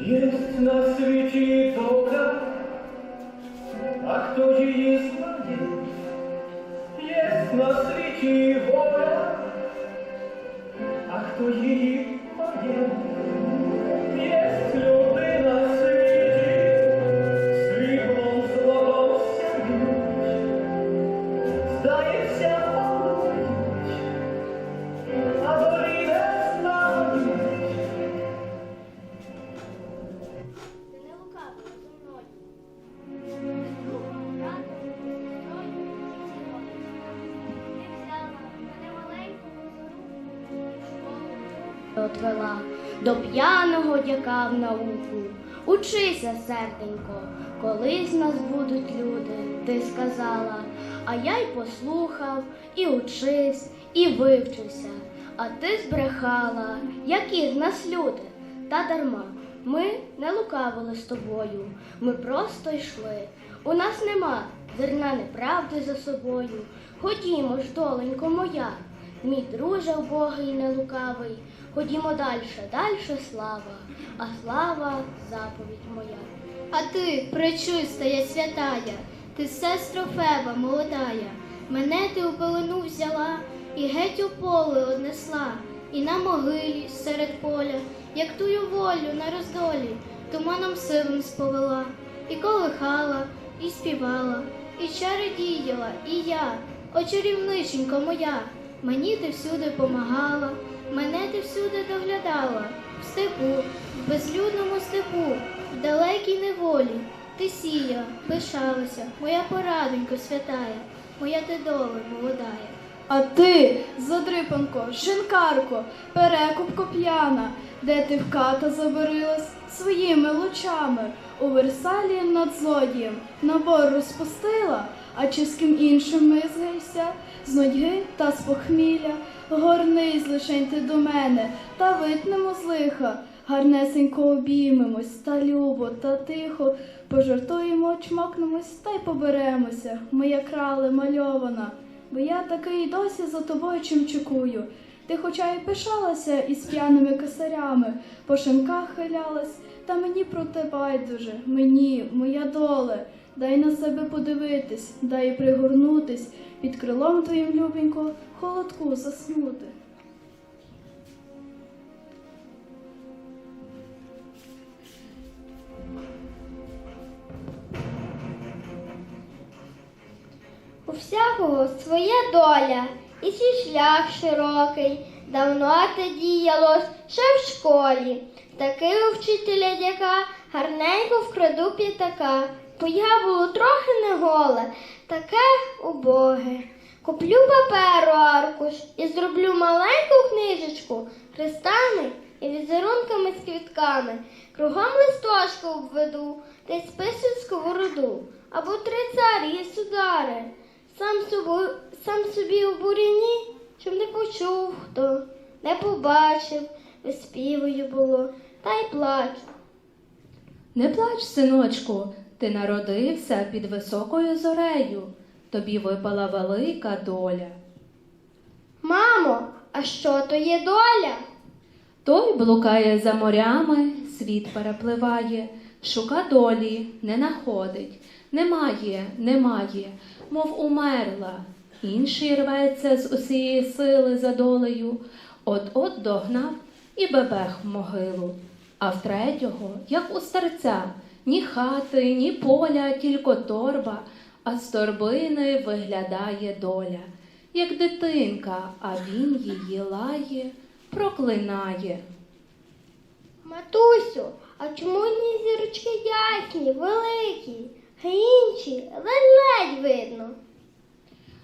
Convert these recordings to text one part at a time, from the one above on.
Jest na świecie dola, отвела до п'яного дяка в науку. Учися, серденько, колись нас будуть люди, ти сказала. А я й послухав, і учись, і вивчився. А ти збрехала, які з нас люди, та дарма. Ми не лукавили з тобою, ми просто йшли. У нас нема зерна неправди за собою. Ходімо ж, доленько моя, мій друже вбогий не лукавий. Ходімо дальше, дальше слава, а слава заповідь моя. А ти, пречистая святая, ти сестро Феба молодая, мене ти у пелену взяла і геть у поле однесла, і на могилі серед поля, як тую волю на роздолі, туманом сивим сповела, і колихала, і співала, і чари діяла, і я, о чарівниченько моя, мені ти всюди помагала, мене ти всюди доглядала, в степу, в безлюдному степу, в далекій неволі. Ти сія, пишалася, моя порадонько святая, моя ти доле молодая. А ти, задрипанко, шинкарко, перекупко п'яна, де ти в ката забарилась своїми лучами, у Версалі над злодієм набор розпустила, а чи з ким іншим мизгаєшся, з нудьги та з похмілля, горнись лишень ти до мене, та витнемо з лиха, гарнесенько обіймемось, та любо, та тихо, пожартуємо, чмокнемось та й поберемося, моя крале мальована. Бо я таки й досі за тобою чимчикую. Ти хоча й пишалася із п'яними косарями, по шинках хилялась, та мені про те байдуже, мені, моя доле, дай на себе подивитись, дай пригорнутись, під крилом твоїм любенько, холодку заснути. У всякого своя доля, і свій шлях широкий. Давно те діялось ще в школі. Таки у вчителя дяка гарненько вкраду п'ятака. Бо я було трохи не голе, таке убоге. Куплю паперу аркуш і зроблю маленьку книжечку хрестами і візерунками з квітками. Кругом листочку обведу, й списую сковороду, або три царі і судари. Сам, собою, сам собі у буряні, щоб не почув хто, не побачив, виспівую було, та й плачу. Не плач, синочку, ти народився під високою зорею. Тобі випала велика доля. Мамо, а що то є доля? Той блукає за морями, світ перепливає, шука долі, не находить, немає, немає, мов умерла. Інший рветься з усієї сили за долею, от-от догнав і бебех в могилу. А в третього, як у старця, ні хати, ні поля, тільки торба, а з торбини виглядає доля, як дитинка, а він її лає, проклинає. Матусю, а чому одні зірочки ясні, великі, а інші ледь-ледь видно?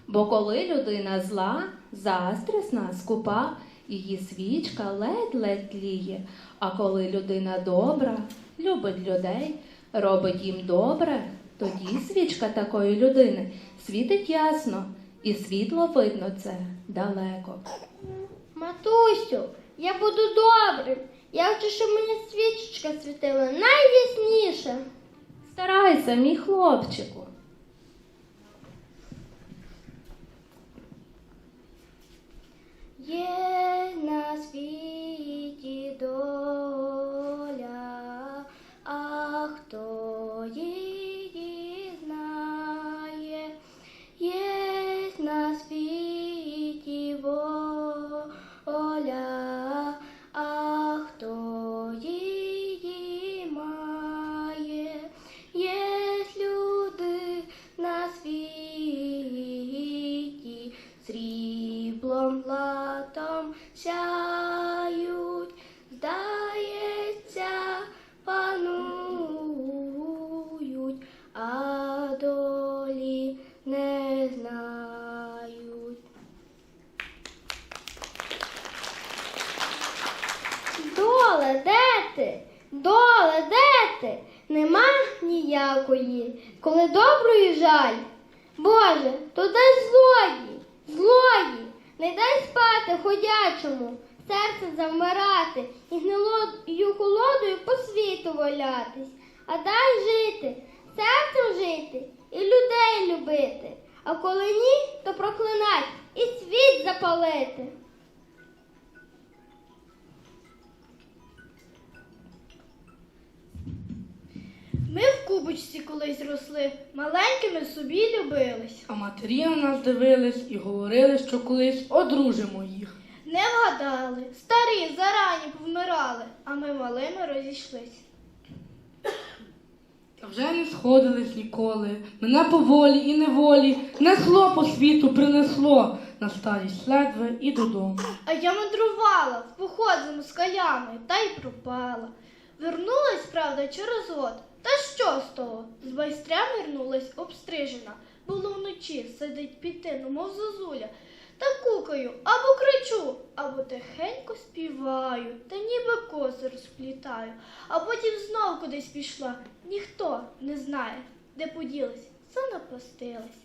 Бо коли людина зла, заздрісна, скупа, її свічка ледь-ледь тліє. А коли людина добра, любить людей, робить їм добре, тоді свічка такої людини світить ясно, і світло видно це далеко. Матусю, я буду добрим. Я хочу, щоб мені свічечка світила найясніше. Старайся, мій хлопчику. Є жаль. Боже, то дай злої, злої, не дай спати ходячому, серце завмирати і гнилою холодою по світу валятись, а дай жити, серцем жити і людей любити. А коли ні, то проклинать і світ запалити. В колись росли, маленькими собі любились. А матері на нас дивились і говорили, що колись одружимо їх. Не вгадали, старі зарані повмирали, а ми малими розійшлись. Та вже не сходились ніколи. Мене поволі і неволі несло по світу, принесло на старість ледве і додому. А я мандрувала в поход за москалями та й пропала. Вернулась, правда, через год. Та що з того? З байстря вернулась обстрижена. Було вночі, сидить під тином, мов зозуля. Та кукаю, або кричу, або тихенько співаю, та ніби коси розплітаю, а потім знов кудись пішла. Ніхто не знає, де поділась, занапастилась.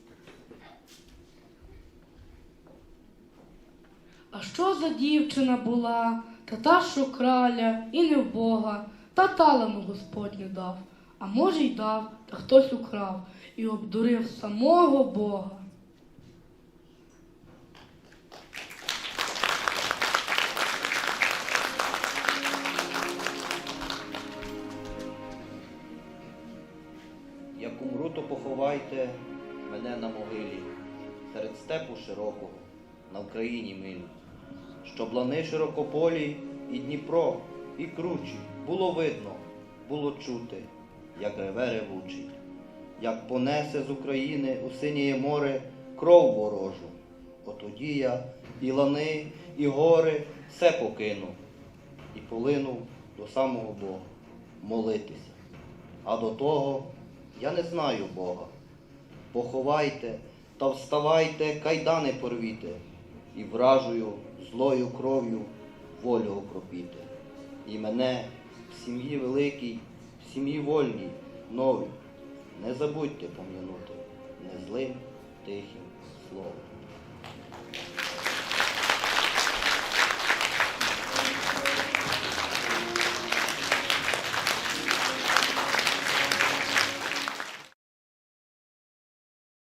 А що за дівчина була, та та, що краля, і не в та талану Господь не дав, а може й дав, та хтось украв і обдурив самого Бога. Як умру, то поховайте мене на могилі, серед степу широкого, на Україні милі, щоб лани широкополі і Дніпро, і кручі було видно, було чути, як реве ревучий, як понесе з України у синє море кров ворожу. Отоді я і лани, і гори все покинув і полинув до самого Бога молитися. А до того я не знаю Бога. Поховайте та вставайте, кайдани порвіте, і вражою злою кров'ю волю окропіте. І мене в сім'ї великій, сім'ї вольній, новій, не забудьте пом'янути незлим тихим словом.